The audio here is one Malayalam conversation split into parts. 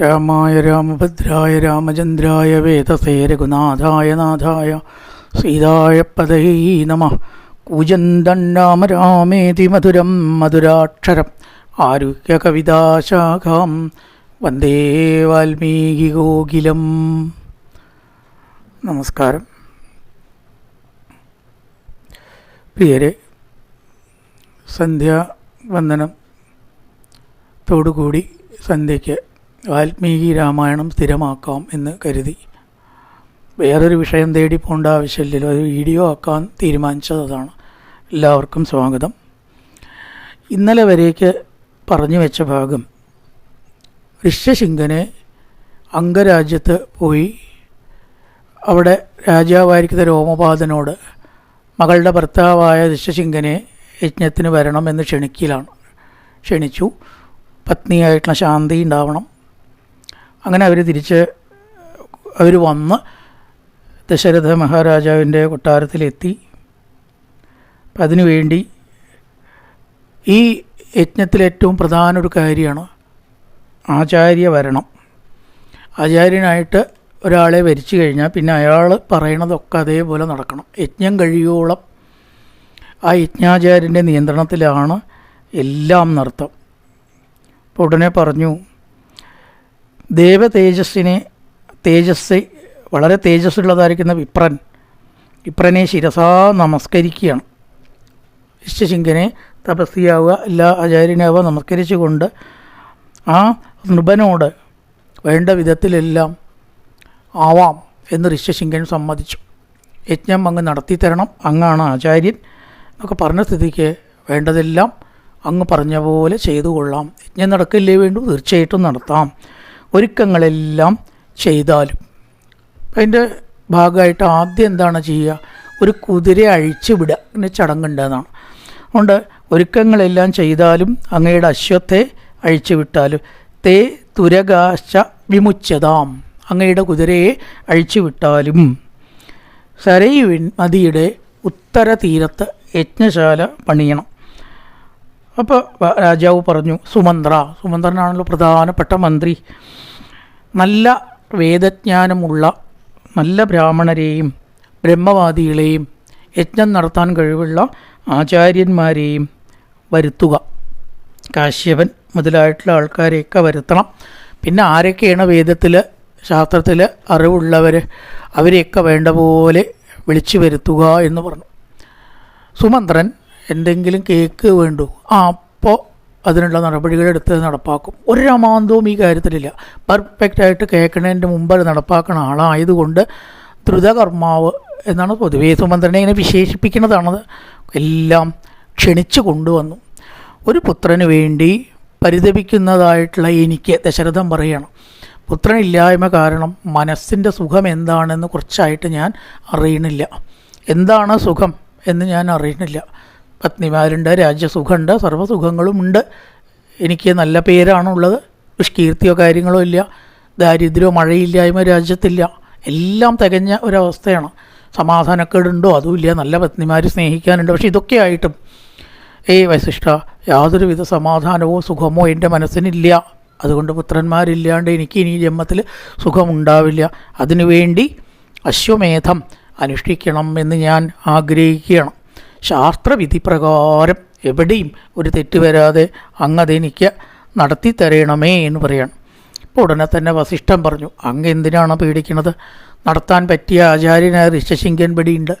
രാമായ രാമഭദ്രായ രാമചന്ദ്രായ വേദസേ രഘുനാഥായ നാഥായ സീതായ പദൈ നമ. കൂജന്തണ്ണാമ രാമേതി മധുരം മധുരാക്ഷരം. ആരുഹ്യകവിതാശാഖാം വന്ദേ വാൽമീകി ഗോകിലം. നമസ്കാരം. പ്രിയരെ സന്ധ്യാവന്ദനം. തോടുകൂടി സന്ധ്യയ്ക്ക് വാൽമീകി രാമായണം സ്ഥിരമാക്കാം എന്ന് കരുതി. വേറൊരു വിഷയം തേടി പോകേണ്ട ആവശ്യമില്ലല്ലോ. ഒരു വീഡിയോ ആക്കാൻ തീരുമാനിച്ചത് അതാണ് എല്ലാവർക്കും സ്വാഗതം. ഇന്നലെ വരേക്ക് പറഞ്ഞു വെച്ച ഭാഗം ഋഷ്യശിങ്കനെ അംഗരാജ്യത്ത് പോയി അവിടെ രാജാവായിരിക്കുന്ന രോമപാദനോട് മകളുടെ ഭർത്താവായ ഋഷ്യശിങ്കനെ യജ്ഞത്തിന് എന്ന് ക്ഷണിക്കലാണ്. ക്ഷണിച്ചു. പത്നിയായിട്ടുള്ള ശാന്തി ഉണ്ടാവണം. അങ്ങനെ അവർ തിരിച്ച് അവർ വന്ന് ദശരഥ മഹാരാജാവിന്റെ കൊട്ടാരത്തിലെത്തി. അപ്പം അതിനുവേണ്ടി ഈ യജ്ഞത്തിലേറ്റവും പ്രധാന ഒരു കാര്യമാണ് ആചാര്യ വരണം. ആചാര്യനായിട്ട് ഒരാളെ വരിച്ചു കഴിഞ്ഞാൽ പിന്നെ അയാൾ പറയണതൊക്കെ അതേപോലെ നടക്കണം. യജ്ഞം കഴിയോളം ആ യജ്ഞാചാര്യന്റെ നിയന്ത്രണത്തിലാണ് എല്ലാം നർത്തം അപ്പോൾ ഉടനെ പറഞ്ഞു ദേവതേജസ്സിനെ തേജസ് വളരെ തേജസ്സുള്ളതായിരിക്കുന്ന വിപ്രൻ. വിപ്രനെ ശിരസാ നമസ്കരിക്കുകയാണ്. ഇഷ്ടശിങ്കനെ തപസ്യാവുക എല്ലാ ആചാര്യനാവുക നമസ്കരിച്ചുകൊണ്ട് ആ നൃപനോട് വേണ്ട വിധത്തിലെല്ലാം ആവാം എന്ന് ഋഷ്യശിങ്കൻ സമ്മതിച്ചു. യജ്ഞം അങ്ങ് നടത്തിത്തരണം. അങ്ങാണ് ആചാര്യൻ എന്നൊക്കെ പറഞ്ഞ സ്ഥിതിക്ക് വേണ്ടതെല്ലാം അങ്ങ് പറഞ്ഞ പോലെ ചെയ്തു കൊള്ളാം യജ്ഞം നടക്കില്ലേ വേണ്ടു? തീർച്ചയായിട്ടും നടത്താം. ഒരുക്കങ്ങളെല്ലാം ചെയ്താലും. അതിന്റെ ഭാഗമായിട്ട് ആദ്യം എന്താണ് ചെയ്യുക? ഒരു കുതിരയെ അഴിച്ചു വിടുക. എന്ന ചടങ്ങുണ്ടെന്നാണ്. അതുകൊണ്ട് ഒരുക്കങ്ങളെല്ലാം ചെയ്താലും അങ്ങയുടെ അശ്വത്തെ അഴിച്ചു വിട്ടാലും തേ തുരകാശ വിമുച്ചതാം. അങ്ങയുടെ കുതിരയെ അഴിച്ചു വിട്ടാലും സരയു നദിയുടെ ഉത്തര തീരത്ത് യജ്ഞശാല പണിയണം. അപ്പോൾ രാജാവ് പറഞ്ഞു സുമന്ത്ര സുമന്ത്രനാണല്ലോ പ്രധാനപ്പെട്ട മന്ത്രി. നല്ല വേദജ്ഞാനമുള്ള നല്ല ബ്രാഹ്മണരെയും ബ്രഹ്മവാദികളെയും യജ്ഞം നടത്താൻ കഴിവുള്ള ആചാര്യന്മാരെയും വരുത്തുക. കാശ്യപൻ മുതലായിട്ടുള്ള ആൾക്കാരെയൊക്കെ വരുത്തണം. പിന്നെ ആരൊക്കെയാണ് വേദത്തിൽ ശാസ്ത്രത്തിൽ അറിവുള്ളവർ അവരെയൊക്കെ വേണ്ട പോലെ വിളിച്ചു വരുത്തുക എന്ന് പറഞ്ഞു. സുമന്ത്രൻ എന്തെങ്കിലും കേക്ക് വേണ്ടു? ആ അപ്പോൾ അതിനുള്ള നടപടികളെടുത്ത് നടപ്പാക്കും. ഒരു രമാന്തവും ഈ കാര്യത്തിലില്ല. പെർഫെക്റ്റായിട്ട് കേൾക്കണതിന്റെ മുമ്പ് അത് നടപ്പാക്കണ ആളായതുകൊണ്ട് ദ്രുതകർമാവ് എന്നാണ് പൊതുവേ സുമന്ത്രനെ ഇങ്ങനെ വിശേഷിപ്പിക്കുന്നതാണത്. എല്ലാം ക്ഷണിച്ചു കൊണ്ടുവന്നു. ഒരു പുത്രന് വേണ്ടി പരിതപിക്കുന്നതായിട്ടുള്ള എനിക്ക് ദശരഥം പറയണം പുത്രനില്ലായ്മ കാരണം മനസ്സിന്റെ സുഖം എന്താണെന്ന് കുറച്ചായിട്ട് ഞാൻ അറിയണില്ല. എന്താണ് സുഖം എന്ന് ഞാൻ അറിയണില്ല. പത്നിമാരുണ്ട് രാജ്യസുഖമുണ്ട് സർവസുഖങ്ങളും ഉണ്ട് എനിക്ക് നല്ല പേരാണുള്ളത്. ദുഷ്കീർത്തിയോ കാര്യങ്ങളോ ഇല്ല. ദാരിദ്ര്യമോ മഴയില്ലായ്മ രാജ്യത്തില്ല. എല്ലാം തികഞ്ഞ ഒരവസ്ഥയാണ്. സമാധാനക്കേടുണ്ടോ? അതുമില്ല. നല്ല പത്നിമാർ സ്നേഹിക്കാനുണ്ട്. പക്ഷേ ഇതൊക്കെ ആയിട്ടും ഏയ് വശിഷ്ഠ യാതൊരുവിധ സമാധാനമോ സുഖമോ എന്റെ മനസ്സിനില്ല. അതുകൊണ്ട് പുത്രന്മാരില്ലാണ്ട് എനിക്ക് ഇനി ജന്മത്തിൽ സുഖമുണ്ടാവില്ല. അതിനുവേണ്ടി അശ്വമേധം അനുഷ്ഠിക്കണം എന്ന് ഞാൻ ആഗ്രഹിക്കുകയാണ്. ശാസ്ത്രവിധി പ്രകാരം എവിടെയും ഒരു തെറ്റ് വരാതെ അങ്ങതെനിക്ക് നടത്തി തരണമേ എന്ന് പറയാണ്. ഇപ്പോൾ ഉടനെ തന്നെ വസിഷ്ഠം പറഞ്ഞു അങ്ങ് എന്തിനാണ് പേടിക്കുന്നത്? നടത്താൻ പറ്റിയ ആചാര്യനായ ഋഷശിങ്കൻ പടിയുണ്ട്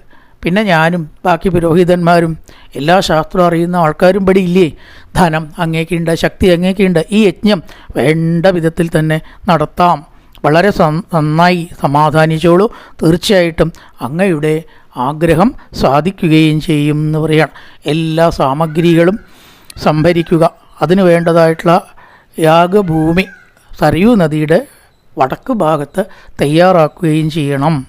പിന്നെ ഞാനും ബാക്കി പുരോഹിതന്മാരും എല്ലാ ശാസ്ത്രവും അറിയുന്ന ആൾക്കാരും പടി ഇല്ലേ ധനം അങ്ങേക്കുണ്ട് ശക്തി അങ്ങേക്കുണ്ട് ഈ യജ്ഞം വേണ്ട വിധത്തിൽ തന്നെ നടത്താം. വളരെ നന്നായി സമാധാനിച്ചോളൂ. തീർച്ചയായിട്ടും അങ്ങയുടെ ആഗ്രഹം സാധിക്കുകയും ചെയ്യും എന്ന് പറയുകയാണ് എല്ലാ സാമഗ്രികളും സംഭരിക്കുക. അതിന് വേണ്ടതായിട്ടുള്ള യാഗഭൂമി സരയൂ നദിയുടെ വടക്ക് ഭാഗത്ത് തയ്യാറാക്കുകയും ചെയ്യണം.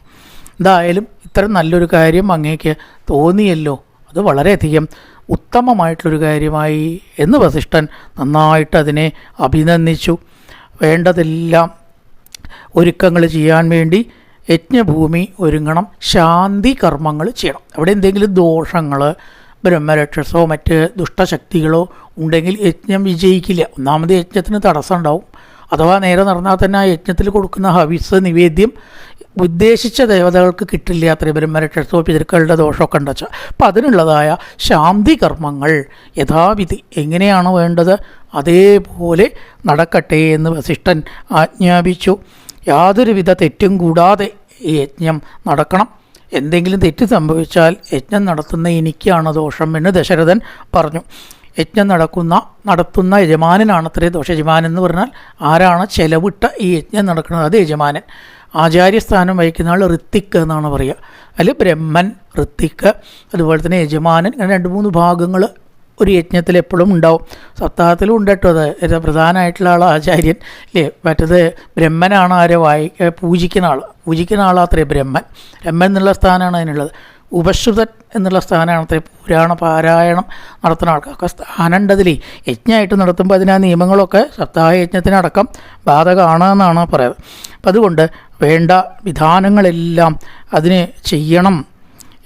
എന്തായാലും ഇത്ര നല്ലൊരു കാര്യം അങ്ങേക്ക് തോന്നിയല്ലോ. അത് വളരെയധികം ഉത്തമമായിട്ടുള്ളൊരു കാര്യമായി എന്ന് വസിഷ്ഠൻ നന്നായിട്ട് അതിനെ അഭിനന്ദിച്ചു. വേണ്ടതെല്ലാം ഒരുക്കങ്ങൾ ചെയ്യാൻ വേണ്ടി യജ്ഞഭൂമി ഒരുങ്ങണം ശാന്തി കർമ്മങ്ങൾ ചെയ്യണം. അവിടെ എന്തെങ്കിലും ദോഷങ്ങൾ ബ്രഹ്മരക്ഷസോ മറ്റ് ദുഷ്ടശക്തികളോ ഉണ്ടെങ്കിൽ യജ്ഞം വിജയിക്കില്ല. ഒന്നാമത് യജ്ഞത്തിന് തടസ്സം ഉണ്ടാവും അഥവാ നേരെ നടന്നാൽ തന്നെ ആ യജ്ഞത്തിൽ കൊടുക്കുന്ന ഹവിസ് നിവേദ്യം ഉദ്ദേശിച്ച ദേവതകൾക്ക് കിട്ടില്ല. അത്ര ബ്രഹ്മരക്ഷസോ പിതൃക്കളുടെ ദോഷമൊക്കെ ഉണ്ടച്ച അപ്പം അതിനുള്ളതായ ശാന്തി കർമ്മങ്ങൾ യഥാവിധി എങ്ങനെയാണ് വേണ്ടത്? അതേപോലെ നടക്കട്ടെ എന്ന് വസിഷ്ഠൻ ആജ്ഞാപിച്ചു. യാതൊരുവിധ തെറ്റും കൂടാതെ യജ്ഞം നടക്കണം. എന്തെങ്കിലും തെറ്റ് സംഭവിച്ചാൽ യജ്ഞം നടത്തുന്ന എനിക്കാണ് ദോഷം എന്ന് ദശരഥൻ പറഞ്ഞു. യജ്ഞം നടക്കുന്ന നടത്തുന്ന യജമാനനാണത്രേ ദോഷ യജമാനൻ എന്ന് പറഞ്ഞാൽ ആരാണ് ചെലവിട്ട ഈ യജ്ഞം നടക്കുന്നത്? അത് യജമാനൻ. ആചാര്യസ്ഥാനം വഹിക്കുന്ന ആൾ ഋത്തിക്ക് എന്നാണ് പറയുക. അതിൽ ബ്രഹ്മൻ ഋത്തിക്ക് അതുപോലെ തന്നെ യജമാനൻ ഇങ്ങനെ രണ്ട് മൂന്ന് ഭാഗങ്ങൾ ഒരു യജ്ഞത്തിൽ എപ്പോഴും ഉണ്ടാവും. സപ്താഹത്തിലും ഉണ്ട് കേട്ടോ അത്. പ്രധാനമായിട്ടുള്ള ആൾ ആചാര്യൻ അല്ലേ? മറ്റത് ബ്രഹ്മനാണ് ആരെ വായി പൂജിക്കുന്ന ആൾ പൂജിക്കുന്ന ആളാത്രേ ബ്രഹ്മൻ. ബ്രഹ്മൻ എന്നുള്ള സ്ഥാനമാണ് അതിനുള്ളത്. ഉപശ്രുതൻ എന്നുള്ള സ്ഥാനമാണ് അത്രേ പുരാണ പാരായണം നടത്തുന്ന ആൾക്കാർക്ക് സ്ഥാനമുണ്ടതിലേ യജ്ഞമായിട്ട് നടത്തുമ്പോൾ അതിനാ നിയമങ്ങളൊക്കെ സപ്താഹ യജ്ഞത്തിനടക്കം ബാധകമാണെന്നാണ് പറയുന്നത്. അപ്പം അതുകൊണ്ട് വേണ്ട വിധാനങ്ങളെല്ലാം അതിന് ചെയ്യണം.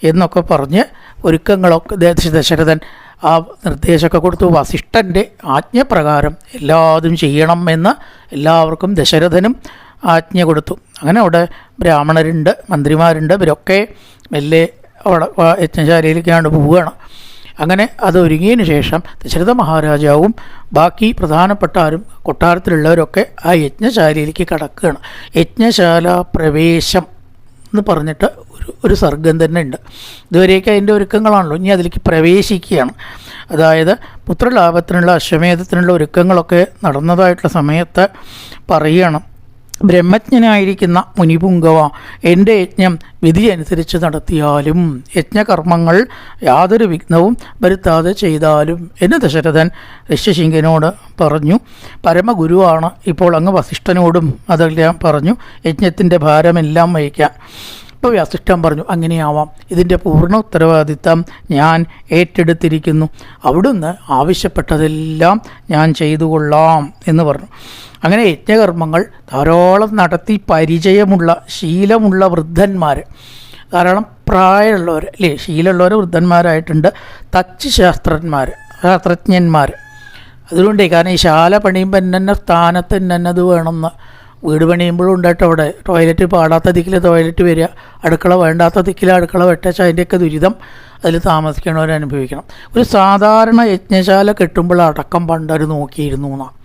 എന്നൊക്കെ പറഞ്ഞ് ഒരുക്കങ്ങളൊക്കെ ദശ- ദശരഥൻ ആ നിർദ്ദേശമൊക്കെ കൊടുത്തു. വസിഷ്ഠന്റെ ആജ്ഞപ്രകാരം എല്ലാതും ചെയ്യണം എന്ന് എല്ലാവർക്കും ദശരഥനും ആജ്ഞ കൊടുത്തു. അങ്ങനെ അവിടെ ബ്രാഹ്മണരുണ്ട് മന്ത്രിമാരുണ്ട് ഇവരൊക്കെ മെല്ലെ അവിടെ യജ്ഞശാലയിലേക്കാണ് പോവുകയാണ്. അങ്ങനെ അത് ഒരുങ്ങിയതിന് ശേഷം ദശരഥ മഹാരാജാവും ബാക്കി പ്രധാനപ്പെട്ട ആരും കൊട്ടാരത്തിലുള്ളവരൊക്കെ ആ യജ്ഞശാലയിലേക്ക് കടക്കുകയാണ്. യജ്ഞശാല പ്രവേശം എന്ന് പറഞ്ഞിട്ട് ഒരു ഒരു സർഗം തന്നെ ഉണ്ട്. ഇതുവരെയൊക്കെ അതിന്റെ ഒരുക്കങ്ങളാണല്ലോ. ഇനി അതിലേക്ക് പ്രവേശിക്കുകയാണ്. അതായത് പുത്രലാഭത്തിനുള്ള അശ്വമേധത്തിനുള്ള ഒരുക്കങ്ങളൊക്കെ നടന്നതായിട്ടുള്ള സമയത്ത് പറയണം ബ്രഹ്മജ്ഞനായിരിക്കുന്ന മുനിപുങ്കവ എന്റെ യജ്ഞം വിധിയനുസരിച്ച് നടത്തിയാലും യജ്ഞകർമ്മങ്ങൾ യാതൊരു വിഘ്നവും വരുത്താതെ ചെയ്താലും എന്ന് ദശരഥൻ ഋഷ്യശിങ്കനോട് പറഞ്ഞു. പരമഗുരുവാണ് ഇപ്പോൾ അങ്ങ് വസിഷ്ഠനോടും അതെല്ലാം പറഞ്ഞു. യജ്ഞത്തിന്റെ ഭാരമെല്ലാം വഹിക്കാൻ. ഇപ്പോൾ വ്യാസിഷ്ഠൻ പറഞ്ഞു അങ്ങനെയാവാം. ഇതിന്റെ പൂർണ ഉത്തരവാദിത്തം ഞാൻ ഏറ്റെടുത്തിരിക്കുന്നു. അവിടുന്ന് ആവശ്യപ്പെട്ടതെല്ലാം ഞാൻ ചെയ്തു കൊള്ളാം എന്ന് പറഞ്ഞു. അങ്ങനെ യജ്ഞകർമ്മങ്ങൾ ധാരാളം നടത്തി പരിചയമുള്ള ശീലമുള്ള വൃദ്ധന്മാർ ധാരാളം പ്രായമുള്ളവർ അല്ലേ ശീലമുള്ളവർ വൃദ്ധന്മാരായിട്ടുണ്ട്. തച്ച് ശാസ്ത്രജ്ഞന്മാർ ശാസ്ത്രജ്ഞന്മാർ അതുകൊണ്ടേ കാരണം ഈ ശാല പണിയുമ്പോൾ എന്നെ സ്ഥാനത്ത് എന്നത് വേണമെന്ന്. വീട് പണിയുമ്പോഴും ഉണ്ടായിട്ട് അവിടെ ടോയ്ലറ്റ് പാടാത്ത ദിക്കിൽ ടോയ്ലറ്റ് വരിക അടുക്കള വേണ്ടാത്ത ദിക്കിൽ അടുക്കള വെട്ടച്ച അതിന്റെയൊക്കെ ദുരിതം അതിൽ താമസിക്കണവർ അനുഭവിക്കണം ഒരു സാധാരണ യജ്ഞശാല കെട്ടുമ്പോൾ അടക്കം പണ്ടവർ നോക്കിയിരുന്നു എന്നാണ്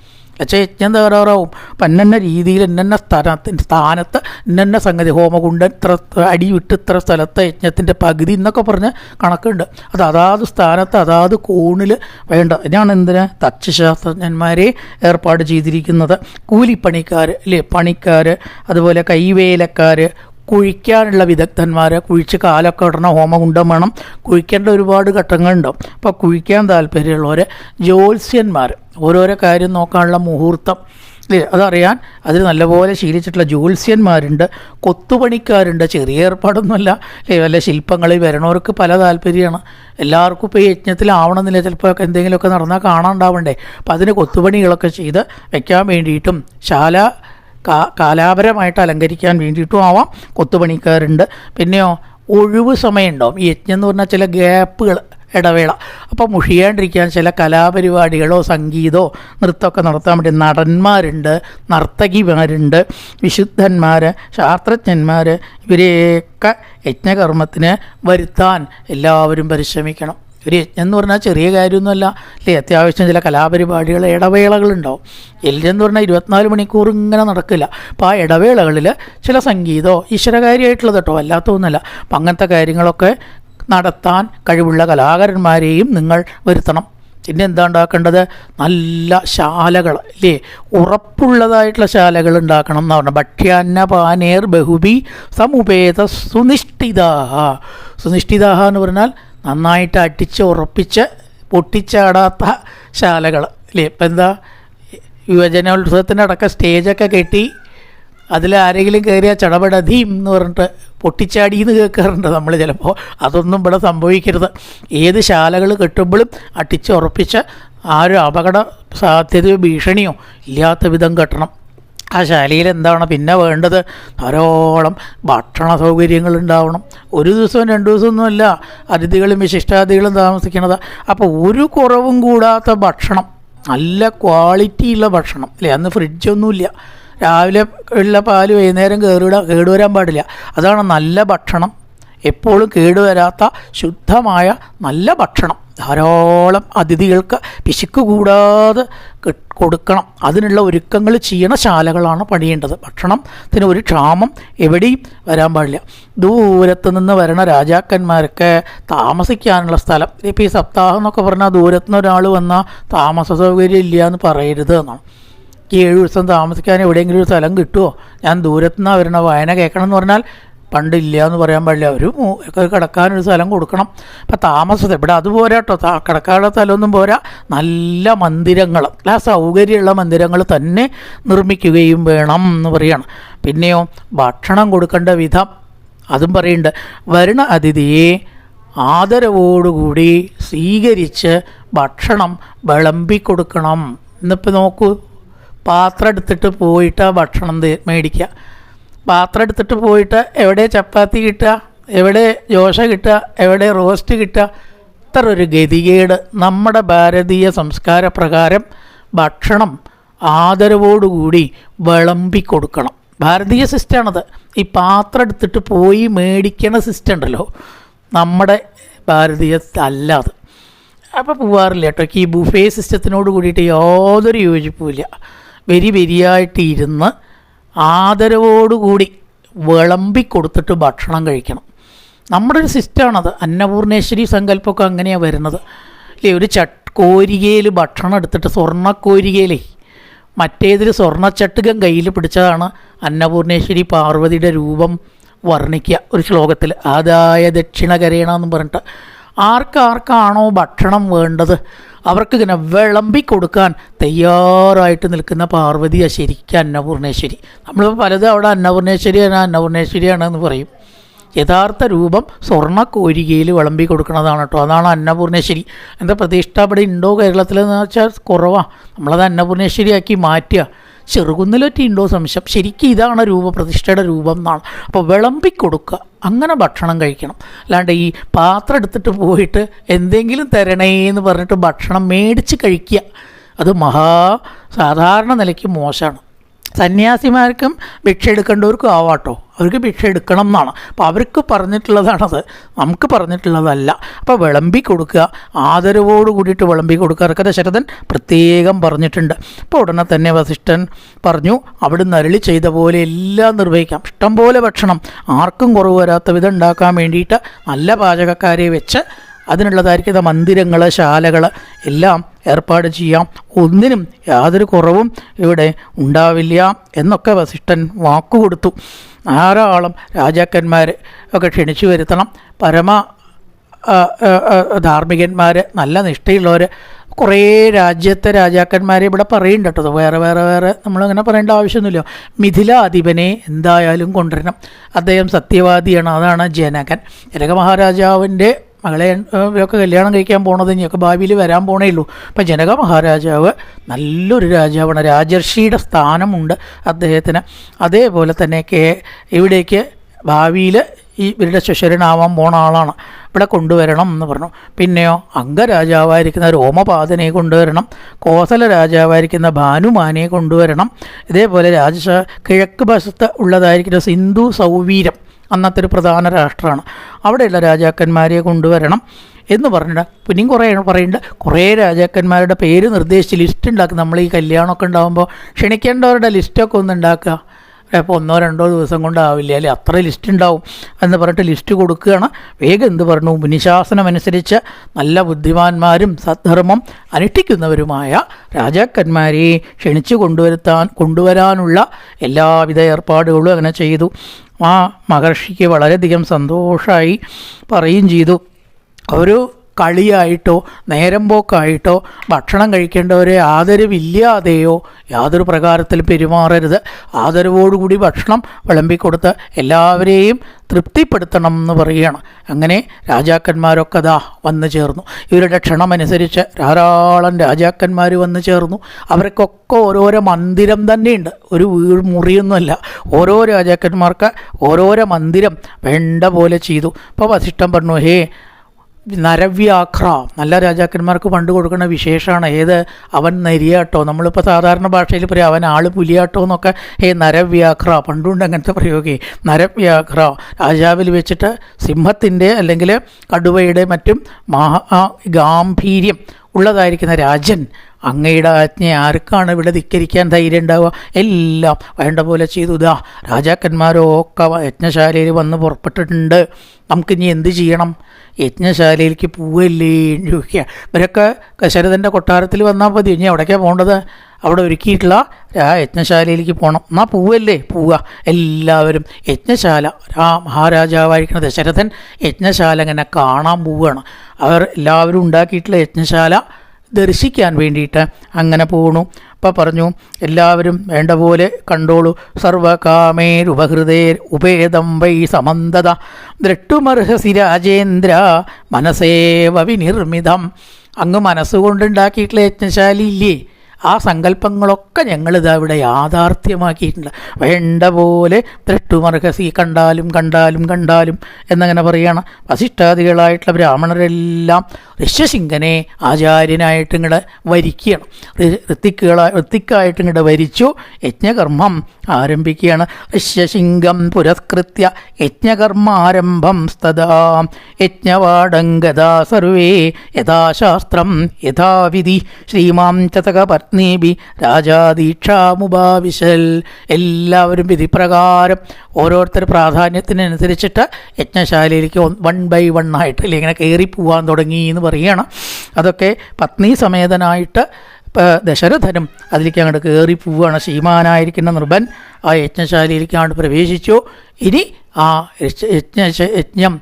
യജ്ഞം തകരാറാവും അപ്പം എന്നെ രീതിയിൽ എന്നെ സ്ഥലത്തിന്റെ സ്ഥാനത്ത് എന്നെ സംഗതി ഹോമകുണ്ടൻ ഇത്ര അടി വിട്ട് ഇത്ര സ്ഥലത്തെ യജ്ഞത്തിന്റെ പകുതി എന്നൊക്കെ പറഞ്ഞ് കണക്കുണ്ട്. അത് അതാത് സ്ഥാനത്ത് അതാത് കോണിൽ വേണ്ട. ഇതിനാണ് എന്തിന് തക്ഷശാസ്ത്രജ്ഞന്മാരെ ഏർപ്പാട് ചെയ്തിരിക്കുന്നത്. കൂലിപ്പണിക്കാർ അല്ലേ പണിക്കാർ അതുപോലെ കൈവേലക്കാർ കുഴിക്കാനുള്ള വിദഗ്ധന്മാർ കുഴിച്ച് കാലൊക്കെ ഇടണ ഹോമകുണ്ടം വേണം. കുഴിക്കേണ്ട ഒരുപാട് ഘട്ടങ്ങളുണ്ടാവും. അപ്പോൾ കുഴിക്കാൻ താല്പര്യമുള്ളവർ ജ്യോത്സ്യന്മാർ ഓരോരോ കാര്യം നോക്കാനുള്ള മുഹൂർത്തം. അതറിയാൻ അതിൽ നല്ലപോലെ ശീലിച്ചിട്ടുള്ള ജ്യോത്സ്യന്മാരുണ്ട് കൊത്തുപണിക്കാരുണ്ട് ചെറിയ ഏർപ്പാടൊന്നുമല്ല. വല്ല ശില്പങ്ങളിൽ വരണവർക്ക് പല താല്പര്യമാണ്. എല്ലാവർക്കും ഇപ്പോൾ യജ്ഞത്തിലാവണമെന്നില്ല. ചിലപ്പോൾ എന്തെങ്കിലുമൊക്കെ നടന്നാൽ കാണാണ്ടാവണ്ടേ. അപ്പോൾ അതിന് കൊത്തുപണികളൊക്കെ ചെയ്ത് വെക്കാൻ വേണ്ടിയിട്ടും ശാല കാ കാലാപരമായിട്ട് അലങ്കരിക്കാൻ വേണ്ടിയിട്ടും ആവാം കൊത്തുപണിക്കാരുണ്ട്. പിന്നെയോ ഒഴിവ് സമയം ഉണ്ടാവും ഈ യജ്ഞം എന്ന് പറഞ്ഞാൽ ചില ഗ്യാപ്പുകൾ. ഇടവേള. അപ്പോൾ മുഷിയാണ്ടിരിക്കാൻ ചില കലാപരിപാടികളോ സംഗീതമോ നൃത്തമൊക്കെ നടത്താൻ വേണ്ടി നടന്മാരുണ്ട് നർത്തകിമാരുണ്ട് വിശുദ്ധന്മാർ ശാസ്ത്രജ്ഞന്മാർ ഇവരെയൊക്കെ യജ്ഞകർമ്മത്തിന് വരുത്താൻ എല്ലാവരും പരിശ്രമിക്കണം. ഒരു യജ്ഞം എന്ന് പറഞ്ഞാൽ ചെറിയ കാര്യമൊന്നുമല്ല. അല്ലേ? അത്യാവശ്യം ചില കലാപരിപാടികൾ ഇടവേളകളുണ്ടാവും. യജ്ഞം എന്ന് പറഞ്ഞാൽ ഇരുപത്തിനാല് മണിക്കൂർ ഇങ്ങനെ നടക്കില്ല. അപ്പോൾ ആ ഇടവേളകളിൽ ചില സംഗീതമോ ഈശ്വരകാര്യമായിട്ടുള്ളത് കേട്ടോ അല്ലാത്തൊന്നുമല്ല അപ്പം അങ്ങനത്തെ കാര്യങ്ങളൊക്കെ നടത്താൻ കഴിവുള്ള കലാകാരന്മാരെയും നിങ്ങൾ വരുത്തണം. പിന്നെ എന്താ ഉണ്ടാക്കേണ്ടത് നല്ല ശാലകൾ അല്ലേ? ഉറപ്പുള്ളതായിട്ടുള്ള ശാലകൾ ഉണ്ടാക്കണം എന്ന് പറഞ്ഞു ഭക്ഷ്യാന്ന പാനേർ ബഹുബി സമുപേത സുനിഷ്ഠിതാഹ സുനിഷ്ഠിതാഹ എന്ന് പറഞ്ഞാൽ നന്നായിട്ട് അടിച്ച് ഉറപ്പിച്ച് പൊട്ടിച്ചാടാത്ത ശാലകൾ അല്ലേ? ഇപ്പം എന്താ? യുവജനോത്സവത്തിനടക്കം സ്റ്റേജൊക്കെ കെട്ടി അതിൽ ആരെങ്കിലും കയറിയാൽ ചടപടധീം എന്ന് പറഞ്ഞിട്ട് പൊട്ടിച്ചാടി എന്ന് കേൾക്കാറുണ്ട് നമ്മൾ ചിലപ്പോൾ അതൊന്നും ഇവിടെ സംഭവിക്കരുത്. ഏത് ശാലകൾ കെട്ടുമ്പോഴും അട്ടിച്ചുറപ്പിച്ച് ഒരു അപകട സാധ്യതയോ ഭീഷണിയോ ഇല്ലാത്ത വിധം കെട്ടണം. ആ ശാലയിൽ എന്താണ് പിന്നെ വേണ്ടത്? ധാരോളം ഭക്ഷണ സൗകര്യങ്ങൾ ഉണ്ടാവണം. ഒരു ദിവസവും രണ്ട് ദിവസമൊന്നുമല്ല അതിഥികളും വിശിഷ്ടാതിഥികളും താമസിക്കണത്. അപ്പോൾ ഒരു കുറവും കൂടാത്ത ഭക്ഷണം നല്ല ക്വാളിറ്റിയുള്ള ഭക്ഷണം അല്ലേ അന്ന് ഫ്രിഡ്ജൊന്നുമില്ല രാവിലെ ഉള്ള പാൽ വൈകുന്നേരം കേടുവിടാൻ കേടുവരാൻ പാടില്ല. അതാണ് നല്ല ഭക്ഷണം. എപ്പോഴും കേടുവരാത്ത ശുദ്ധമായ നല്ല ഭക്ഷണം. ധാരാളം അതിഥികൾക്ക് പിശുക്ക് കൂടാതെ കൊടുക്കണം. അതിനുള്ള ഒരുക്കങ്ങൾ ചെയ്യണ ശാലകളാണ് പണിയേണ്ടത്. ഭക്ഷണത്തിന് ഒരു ക്ഷാമം എവിടെയും വരാൻ പാടില്ല. ദൂരത്ത് നിന്ന് വരണ രാജാക്കന്മാരൊക്കെ താമസിക്കാനുള്ള സ്ഥലം. ഇപ്പോൾ ഈ സപ്താഹം എന്നൊക്കെ പറഞ്ഞാൽ ദൂരത്തുനിന്ന് ഒരാൾ വന്നാൽ താമസ സൗകര്യം ഇല്ല എന്ന് പറയരുത് എന്നാണ്. ഈ ഏഴ് ദിവസം താമസിക്കാൻ എവിടെയെങ്കിലും ഒരു സ്ഥലം കിട്ടുമോ ഞാൻ ദൂരത്തു നിന്ന് വരണ. വായന കേൾക്കണം എന്ന് പറഞ്ഞാൽ പണ്ടില്ല എന്ന് പറയാൻ പാടില്ല. ഒരു കിടക്കാനൊരു സ്ഥലം കൊടുക്കണം. അപ്പം താമസത്തെ ഇവിടെ അത് പോരാ കേട്ടോ കിടക്കാനുള്ള സ്ഥലമൊന്നും പോരാ. നല്ല മന്ദിരങ്ങൾ. നല്ല സൗകര്യമുള്ള മന്ദിരങ്ങൾ തന്നെ നിർമ്മിക്കുകയും വേണം എന്ന് പറയാണ്. പിന്നെയോ ഭക്ഷണം കൊടുക്കേണ്ട വിധം. അതും പറയുന്നുണ്ട് വരുണ അതിഥിയെ ആദരവോടുകൂടി സ്വീകരിച്ച് ഭക്ഷണം വിളമ്പിക്കൊടുക്കണം. ഇന്നിപ്പോൾ നോക്കൂ. പാത്രം എടുത്തിട്ട് പോയിട്ട് ഭക്ഷണം മേടിക്കുക പാത്രം എടുത്തിട്ട് പോയിട്ട് എവിടെ ചപ്പാത്തി കിട്ടുക എവിടെ ജോഷ കിട്ടുക എവിടെ റോസ്റ്റ് കിട്ടുക. ഇത്ര ഒരു ഗതികേട്. നമ്മുടെ ഭാരതീയ സംസ്കാര പ്രകാരം ഭക്ഷണം ആദരവോടുകൂടി വിളമ്പി കൊടുക്കണം ഭാരതീയ സിസ്റ്റമാണത്. ഈ പാത്രം എടുത്തിട്ട് പോയി മേടിക്കണ സിസ്റ്റം ഉണ്ടല്ലോ നമ്മുടെ ഭാരതീയ അല്ല അപ്പോൾ പോവാറില്ല കേട്ടോ. ഈ ബുഫേ സിസ്റ്റത്തിനോട് കൂടിയിട്ട് യാതൊരു യോജിപ്പുമില്ല വരി വെരിയായിട്ട് ഇരുന്ന് ആദരവോടുകൂടി വിളമ്പി കൊടുത്തിട്ട് ഭക്ഷണം കഴിക്കണം. നമ്മുടെ ഒരു സിസ്റ്റമാണത്. അന്നപൂർണേശ്വരി സങ്കല്പമൊക്കെ അങ്ങനെയാണ് വരുന്നത്. അല്ലേ ഒരു ചട്ട് കോരികയിൽ ഭക്ഷണം എടുത്തിട്ട് സ്വർണ കോരികയിലേ മറ്റേതിൽ സ്വർണച്ചട്ടുകം കയ്യിൽ പിടിച്ചതാണ് അന്നപൂർണേശ്വരി പാർവതിയുടെ രൂപം വർണിക്കുക ഒരു ശ്ലോകത്തിൽ. ആദായ ദക്ഷിണകരേണ എന്ന് പറഞ്ഞിട്ട് ആർക്കാർക്കാണോ ഭക്ഷണം വേണ്ടത്? അവർക്ക് ഇങ്ങനെ വിളമ്പി കൊടുക്കാൻ തയ്യാറായിട്ട് നിൽക്കുന്ന പാർവതിയ ശരിക്കും അന്നപൂർണേശ്വരി. നമ്മളിപ്പോൾ പലതും അവിടെ അന്നപൂർണേശ്വരിയാണ് അന്നപൂർണേശ്വരിയാണ് എന്ന് പറയും. യഥാർത്ഥ രൂപം സ്വർണ കോരികയിൽ വിളമ്പി കൊടുക്കുന്നതാണ് കേട്ടോ. അതാണ് അന്നപൂർണേശ്വരി. എന്താ പ്രതിഷ്ഠ അവിടെ ഉണ്ടോ കേരളത്തിലെന്ന് വെച്ചാൽ കുറവാണ് നമ്മളത് അന്നപൂർണേശ്വരിയാക്കി മാറ്റുക. ചെറുകുന്നിലൊറ്റി ഉണ്ടോ സംശയം? ശരിക്കും ഇതാണ് രൂപപ്രതിഷ്ഠയുടെ രൂപം എന്നാണ്. അപ്പോൾ വിളമ്പി കൊടുക്കുക. അങ്ങനെ ഭക്ഷണം കഴിക്കണം. അല്ലാണ്ട് ഈ പാത്രം എടുത്തിട്ട് പോയിട്ട് എന്തെങ്കിലും തരണേ എന്ന് പറഞ്ഞിട്ട് ഭക്ഷണം മേടിച്ച് കഴിക്കുക. അത് മഹാ സാധാരണ നിലയ്ക്ക് മോശമാണ്. സന്യാസിമാർക്കും ഭിക്ഷ എടുക്കേണ്ടവർക്കും ആവാട്ടോ. അവർക്ക് ഭിക്ഷ എടുക്കണം എന്നാണ് അപ്പോൾ അവർക്ക് പറഞ്ഞിട്ടുള്ളതാണത്. നമുക്ക് പറഞ്ഞിട്ടുള്ളതല്ല. അപ്പോൾ വിളമ്പി കൊടുക്കുക. ആദരവോട് കൂടിയിട്ട് വിളമ്പി കൊടുക്കുക. അവർക്ക് ദശരഥൻ പ്രത്യേകം പറഞ്ഞിട്ടുണ്ട്. അപ്പോൾ ഉടനെ തന്നെ വസിഷ്ഠൻ പറഞ്ഞു അവിടുന്ന് അരളി ചെയ്ത പോലെ എല്ലാം നിർവഹിക്കാം. ഇഷ്ടം പോലെ ഭക്ഷണം. ആർക്കും കുറവ് വരാത്ത വിധം ഉണ്ടാക്കാൻ വേണ്ടിയിട്ട് നല്ല പാചകക്കാരെ വെച്ച് അതിനുള്ളതായിരിക്കുന്ന മന്ദിരങ്ങൾ ശാലകൾ എല്ലാം ഏർപ്പാട് ചെയ്യാം. ഒന്നിനും യാതൊരു കുറവും ഇവിടെ ഉണ്ടാവില്ല എന്നൊക്കെ വസിഷ്ഠൻ വാക്കുകൊടുത്തു. ധാരാളം രാജാക്കന്മാരെ ഒക്കെ ക്ഷണിച്ചു വരുത്തണം. പരമ ധാർമ്മികന്മാർ നല്ല നിഷ്ഠയുള്ളവർ കുറേ രാജ്യത്തെ രാജാക്കന്മാരെ ഇവിടെ പറയുന്നുണ്ട് കേട്ടോ. വേറെ വേറെ വേറെ നമ്മളങ്ങനെ പറയേണ്ട ആവശ്യമൊന്നുമില്ല. മിഥിലാധിപനെ എന്തായാലും കൊണ്ടുവരണം. അദ്ദേഹം സത്യവാദിയാണ്. അതാണ് ജനകൻ. ജനക മഹാരാജാവിന്റെ മകളെ ഒക്കെ കല്യാണം കഴിക്കാൻ പോണത് ഇനിയൊക്കെ ഭാവിയിൽ വരാൻ പോണേ ഉള്ളൂ. അപ്പം ജനക മഹാരാജാവ് നല്ലൊരു രാജാവാണ്. രാജർഷിയുടെ സ്ഥാനമുണ്ട് അദ്ദേഹത്തിന്. അതേപോലെ തന്നെ കേ ഇവിടേക്ക് ഭാവിയിൽ ഈ ഇവരുടെ ശിശുരനാവാൻ പോണ ആളാണ്. ഇവിടെ കൊണ്ടുവരണം എന്ന് പറഞ്ഞു. പിന്നെയോ അംഗരാജാവായിരിക്കുന്ന രോമപാതനെ കൊണ്ടുവരണം. കോസല രാജാവായിരിക്കുന്ന ഭാനുമാനെ കൊണ്ടുവരണം. ഇതേപോലെ രാജ കിഴക്ക് വശത്ത് ഉള്ളതായിരിക്കുന്ന സിന്ധു സൗവീരം. അന്നത്തെ ഒരു പ്രധാന രാഷ്ട്രമാണ്. അവിടെയുള്ള രാജാക്കന്മാരെ കൊണ്ടുവരണം എന്ന് പറഞ്ഞിട്ട് പിന്നെയും കുറേ പറയുന്നുണ്ട്. കുറേ രാജാക്കന്മാരുടെ പേര് നിർദ്ദേശിച്ച് ലിസ്റ്റ് ഉണ്ടാക്കുക നമ്മൾ ഈ കല്യാണമൊക്കെ ഉണ്ടാകുമ്പോൾ ക്ഷണിക്കേണ്ടവരുടെ ലിസ്റ്റൊക്കെ ഒന്ന് ഉണ്ടാക്കുക. അപ്പോൾ ഒന്നോ രണ്ടോ ദിവസം കൊണ്ടാവില്ല? അല്ലെ അത്ര ലിസ്റ്റ് ഉണ്ടാവും എന്ന് പറഞ്ഞിട്ട് ലിസ്റ്റ് കൊടുക്കുകയാണ്. വേഗം എന്ത് പറഞ്ഞു? മുനിശാസനമനുസരിച്ച് നല്ല ബുദ്ധിമാന്മാരും സദ്ധർമ്മം അനുഷ്ഠിക്കുന്നവരുമായ രാജാക്കന്മാരെ ക്ഷണിച്ചു കൊണ്ടുവരുത്താൻ കൊണ്ടുവരാനുള്ള എല്ലാവിധ ഏർപ്പാടുകളും അങ്ങനെ ചെയ്തു. ആ മഹർഷിക്ക് വളരെയധികം സന്തോഷമായി പറയുകയും ചെയ്തു. ഒരു കളിയായിട്ടോ നേരം പോക്കായിട്ടോ ഭക്ഷണം കഴിക്കേണ്ടവരെ ആദരവില്ലാതെയോ യാതൊരു പ്രകാരത്തിൽ പെരുമാറരുത്. ആദരവോടുകൂടി ഭക്ഷണം വിളമ്പിക്കൊടുത്ത് എല്ലാവരെയും തൃപ്തിപ്പെടുത്തണം എന്ന് പറയുകയാണ്. അങ്ങനെ രാജാക്കന്മാരൊക്കെ ദാ വന്നു ചേർന്നു. ഇവരുടെ ക്ഷണമനുസരിച്ച് ധാരാളം രാജാക്കന്മാർ വന്നു ചേർന്നു. അവർക്കൊക്കെ ഓരോരോ മന്ദിരം തന്നെയുണ്ട്. ഒരു വീട് മുറിയൊന്നുമല്ല. ഓരോ രാജാക്കന്മാർക്ക് ഓരോരോ മന്ദിരം വേണ്ട പോലെ ചെയ്തു. അപ്പോൾ വസിഷ്ഠം പറഞ്ഞു ഹേ നരവ്യാഘ്ര. നല്ല രാജാക്കന്മാർക്ക് പണ്ട് കൊടുക്കുന്ന വിശേഷമാണ്. ഏത്? അവൻ നരിയാട്ടോ. നമ്മളിപ്പോൾ സാധാരണ ഭാഷയിൽ പറയും അവൻ ആൾ പുലിയാട്ടോ എന്നൊക്കെ. ഏ നരവ്യാഘ്ര. പണ്ടുണ്ട് അങ്ങനത്തെ പ്രയോഗേ. നരവ്യാഘ്ര. രാജാവിൽ വെച്ചിട്ട് സിംഹത്തിന്റെ അല്ലെങ്കിൽ കടുവയുടെ മറ്റും മഹാ ഗാംഭീര്യം ഉള്ളതായിരിക്കുന്ന രാജൻ അങ്ങയുടെ ആജ്ഞ ആർക്കാണ് ഇവിടെ ധിക്കരിക്കാൻ ധൈര്യം ഉണ്ടാവുക? എല്ലാം വേണ്ട പോലെ ചെയ്തു. ഇതാ രാജാക്കന്മാരൊക്കെ യജ്ഞശാലയിൽ വന്ന് പുറപ്പെട്ടിട്ടുണ്ട്. നമുക്കിനി എന്ത് ചെയ്യണം? യജ്ഞശാലയിലേക്ക് പോവല്ലേ? ചോദിക്കുക ഇവരൊക്കെ ദശരഥന്റെ കൊട്ടാരത്തിൽ വന്നാൽ മതി. ഇനി എവിടേക്കാണ് പോകേണ്ടത്? അവിടെ ഒരുക്കിയിട്ടുള്ള ആ യജ്ഞശാലയിലേക്ക് പോകണം എന്നാൽ പോവല്ലേ? പോവുക എല്ലാവരും യജ്ഞശാല. ആ മഹാരാജാവായിരിക്കുന്ന ദശരഥൻ യജ്ഞശാല ഇങ്ങനെ കാണാൻ പോവുകയാണ് അവർ എല്ലാവരും ഉണ്ടാക്കിയിട്ടുള്ള യജ്ഞശാല ദർശിക്കാൻ വേണ്ടിയിട്ട് അങ്ങനെ പോണു. അപ്പം പറഞ്ഞു എല്ലാവരും വേണ്ട പോലെ കണ്ടോളൂ. സർവകാമേരുപഹൃതേ ഉപേദം വൈ സമന്തത. ദ്രട്ടുമർഹസി രാജേന്ദ്ര മനസേവ വിനിർമ്മിതം അങ്ങ് മനസ്സുകൊണ്ടുണ്ടാക്കിയിട്ടുള്ള യജ്ഞശാലയില്ലേ? ആ സങ്കല്പങ്ങളൊക്കെ ഞങ്ങളിതാ ഇവിടെ യാഥാർത്ഥ്യമാക്കിയിട്ടുണ്ട്. വേണ്ട പോലെ ദ്രട്ടുമർഹസി കണ്ടാലും കണ്ടാലും കണ്ടാലും എന്നങ്ങനെ പറയുകയാണ് വസിഷ്ഠാദികളായിട്ടുള്ള ബ്രാഹ്മണരെല്ലാം ഋഷ്യശിങ്കനെ ആചാര്യനായിട്ട് ഇങ്ങടെ വരിക്കുകയാണ് ഋത്തിക്കുകളായി ഋത്തിക്കായിട്ട് ഇങ്ങടെ വരിച്ചു. യജ്ഞകർമ്മം ആരംഭിക്കുകയാണ്. ഋഷ്യശിംഗം പുരസ്കൃത്യ യജ്ഞകർമാരംഭം സ്തദാ യജ്ഞവാടങ്കദാ സർവേ യഥാശാസ്ത്രം യഥാവിധി ശ്രീമാം ചതക പത്നീബി രാജാദീക്ഷാമുപാവിശൽ എല്ലാവരും വിധിപ്രകാരം ഓരോരുത്തർ പ്രാധാന്യത്തിനനുസരിച്ചിട്ട് യജ്ഞശാലയിലേക്ക് വൺ ബൈ വൺ ആയിട്ട് അല്ലെങ്കിൽ ഇങ്ങനെ കയറി പോകാൻ തുടങ്ങി എന്ന് പറയുകയാണ് അതൊക്കെ പത്നി സമേതനായിട്ട് ദശരഥനും അതിലേക്ക് അങ്ങോട്ട് കയറി പോവുകയാണ് ശ്രീമാനായിരിക്കുന്ന നൃപൻ ആ യജ്ഞശാലയിലേക്ക് അങ്ങോട്ട് പ്രവേശിച്ചു. ഇനി ആ യജ്ഞ യജ്ഞം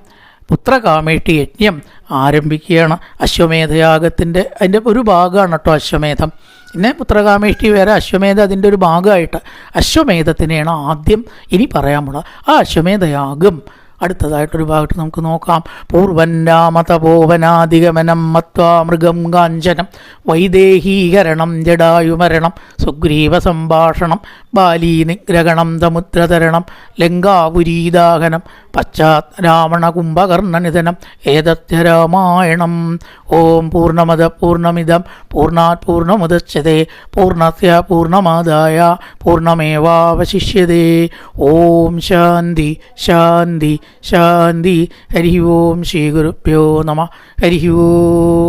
പുത്രകാമേട്ടി യജ്ഞം ആരംഭിക്കുകയാണ്. അശ്വമേധയാഗത്തിന്റെ അതിന്റെ ഒരു ഭാഗമാണ് കേട്ടോ അശ്വമേധം. പിന്നെ പുത്രകാമേഷ്ടി വേറെ അശ്വമേധ അതിന്റെ ഒരു ഭാഗമായിട്ട് അശ്വമേധത്തിനെയാണ് ആദ്യം ഇനി പറയാൻ പോണത്. ആ അശ്വമേധയാഗം. അടുത്തതായിട്ടൊരു ഭാഗത്ത് നമുക്ക് നോക്കാം. പൂർവൻ രാമതപോവനാധിഗമനം മത്വാ മൃഗം കാഞ്ചനം. വൈദേഹീകരണം ജടായുമരണം സുഗ്രീവ സംഭാഷണം. ബാലീ നിഗ്രഹണം സമുദ്രതരണം. ലങ്കാപുരീദാഹനം. പശ്ചാത് രാവണ കുംഭകർണനിധനം. ഏതത്യ രാമായണം. ഓം പൂർണമത പൂർണമിതം പൂർണാത് പൂർണമുദച്യത്തെ പൂർണസ്യ പൂർണമാതായ പൂർണമേവാവശിഷ്യതേ ഓം ശാന്തി ശാന്തി. ശാന്തി. ഹരി ഓം ശ്രീ ഗുരുഭ്യോ നമ. ഹരി ഓം.